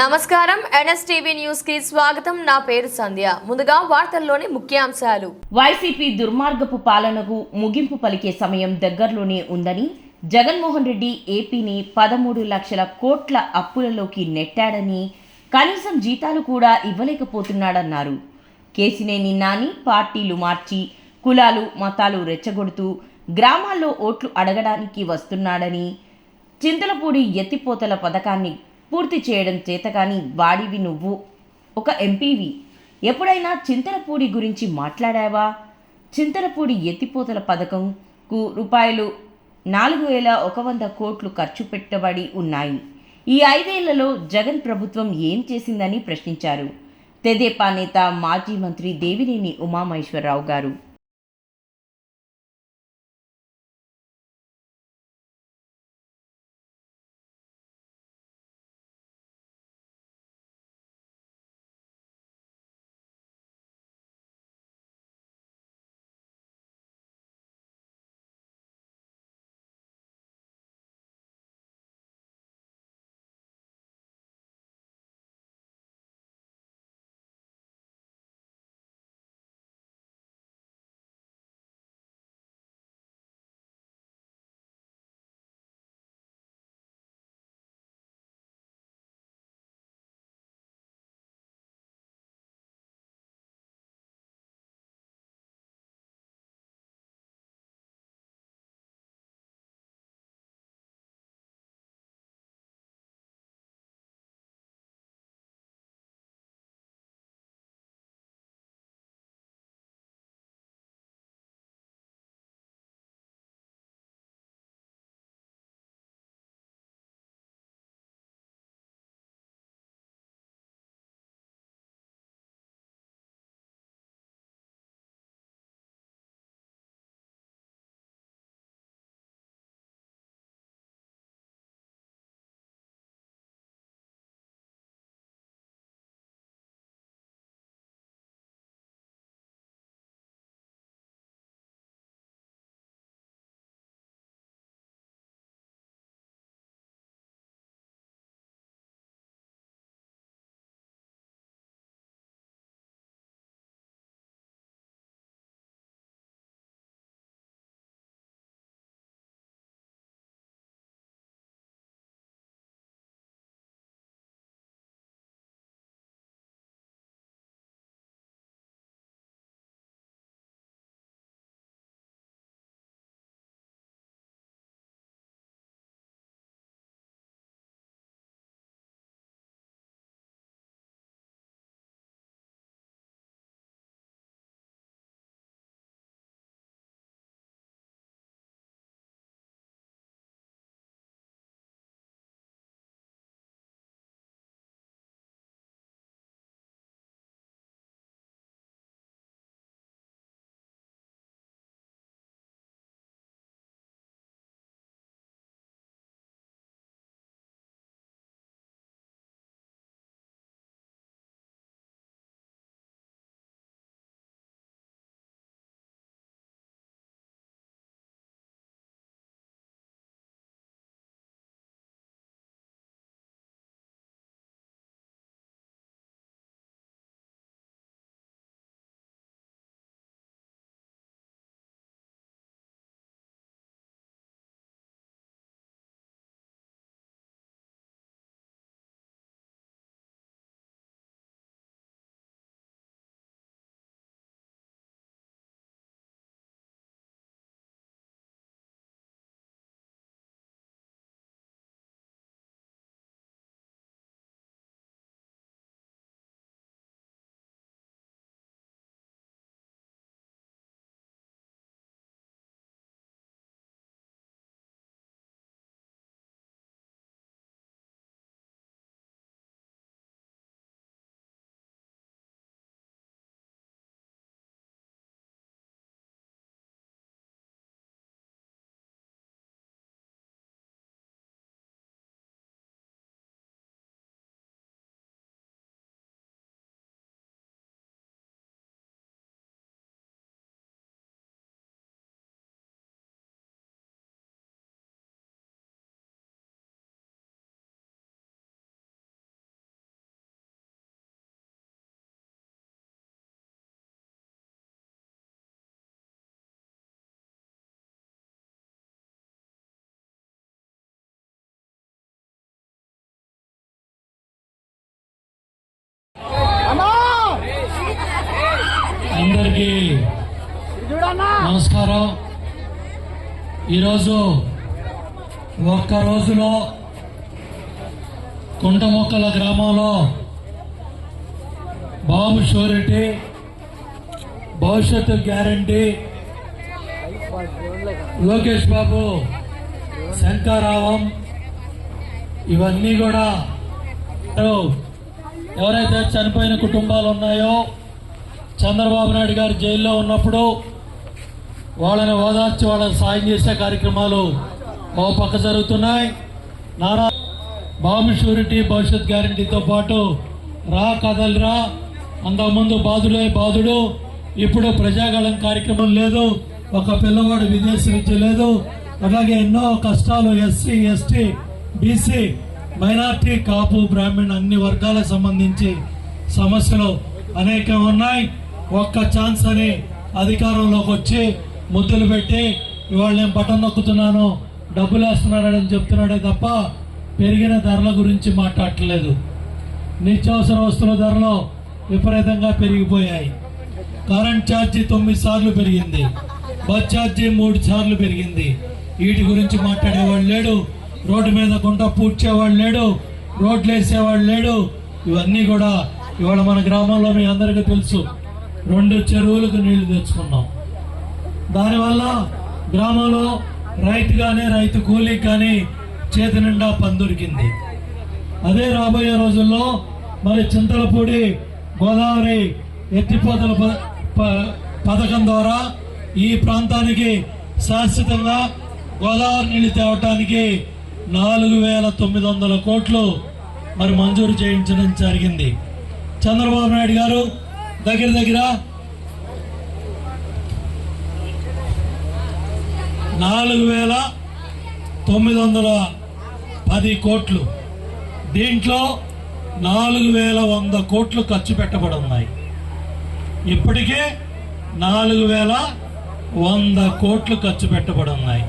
నమస్కారం. ఎన్ఎస్టీవీ న్యూస్కి స్వాగతం. నా పేరు సంధ్య. ముందుగా వార్తల్లోని ముఖ్యాంశాలు. వైసీపీ దుర్మార్గపు పాలనకు ముగింపు పలికే సమయం దగ్గరలోనే ఉందని జగన్మోహన్ రెడ్డి ఏపీని పదమూడు లక్షల కోట్ల అప్పులలోకి నెట్టాడని కనీసం జీతాలు కూడా ఇవ్వలేకపోతున్నాడన్నారు. కేసినేని నాని పార్టీలు మార్చి కులాలు మతాలు రెచ్చగొడుతూ గ్రామాల్లో ఓట్లు అడగడానికి వస్తున్నాడని చింతలపూడి ఎత్తిపోతల పథకాన్ని పూర్తి చేయడం చేత కానీ వాడివి నువ్వు. ఒక ఎంపీవి. ఎప్పుడైనా చింతలపూడి గురించి మాట్లాడావా? చింతలపూడి ఎత్తిపోతల పథకంకు రూపాయలు నాలుగు వేల ఒక వంద కోట్లు ఖర్చు పెట్టబడి ఉన్నాయి. ఈ ఐదేళ్ళలో జగన్ ప్రభుత్వం ఏం చేసిందని ప్రశ్నించారు. తెదేపా నేత మాజీ మంత్రి దేవినేని ఉమామహేశ్వరరావు గారు. నమస్కారం ఈరోజు ఒక్క రోజులో కుంటమొక్కల గ్రామంలో బాబు షూరిటీ భవిష్యత్తు గ్యారంటీ లోకేష్ బాబు శంకరావం ఇవన్నీ కూడా ఎవరైతే చనిపోయిన కుటుంబాలు ఉన్నాయో చంద్రబాబు నాయుడు గారు జైల్లో ఉన్నప్పుడు వాళ్ళని ఓదార్చి వాళ్ళని సాయం చేసే కార్యక్రమాలు ఓ పక్క జరుగుతున్నాయి. నారా బాబు షూరిటీ భవిష్యత్ గ్యారంటీతో పాటు రా కదలిరా అంతకుముందు బాధుడే బాధుడు ఇప్పుడు ప్రజాగళం కార్యక్రమం లేదు ఒక పిల్లవాడు విదేశీ విద్య లేదు. అలాగే ఎన్నో కష్టాలు SC ST BC minority Kapu Brahmin అన్ని వర్గాలకు సంబంధించి సమస్యలు అనేకం ఉన్నాయి. ఒక్క ఛాన్స్ అని అధికారంలోకి వచ్చి ముద్దులు పెట్టి ఇవాళ నేను బటన్ నొక్కుతున్నాను డబ్బులు వేస్తున్నాడని చెప్తున్నాడే తప్ప పెరిగిన ధరల గురించి మాట్లాడట్లేదు నిత్యావసర వస్తువుల ధరలు విపరీతంగా పెరిగిపోయాయి. కరెంట్ ఛార్జీ తొమ్మిది సార్లు పెరిగింది. బస్ ఛార్జీ మూడు సార్లు పెరిగింది. వీటి గురించి మాట్లాడేవాడు లేడు. రోడ్డు మీద గుంట పూడ్చేవాడు లేడు. రోడ్లు వేసేవాడు లేడు. ఇవన్నీ కూడా ఇవాళ మన గ్రామంలో మీ అందరికీ తెలుసు. రెండు చెరువులకు నీళ్ళు తెచ్చుకున్నాం. దానివల్ల గ్రామంలో రైతు కానీ రైతు కూలీకి కానీ చేతి నిండా పని దొరికింది. అదే రాబోయే రోజుల్లో మరి చింతలపూడి గోదావరి ఎత్తిపోతల ప- ప- పథకం ద్వారా ఈ ప్రాంతానికి శాశ్వతంగా గోదావరి నీళ్ళు తేవటానికి నాలుగు వేల తొమ్మిది వందల కోట్లు మరి మంజూరు చేయించడం జరిగింది. చంద్రబాబు నాయుడు గారు దగ్గర దగ్గర నాలుగు వేల తొమ్మిది వందల పది కోట్లు. దీంట్లో నాలుగు వేల వంద కోట్లు ఖర్చు పెట్టబడి ఉన్నాయి. ఇప్పటికే నాలుగు వేల వంద కోట్లు ఖర్చు పెట్టబడి ఉన్నాయి.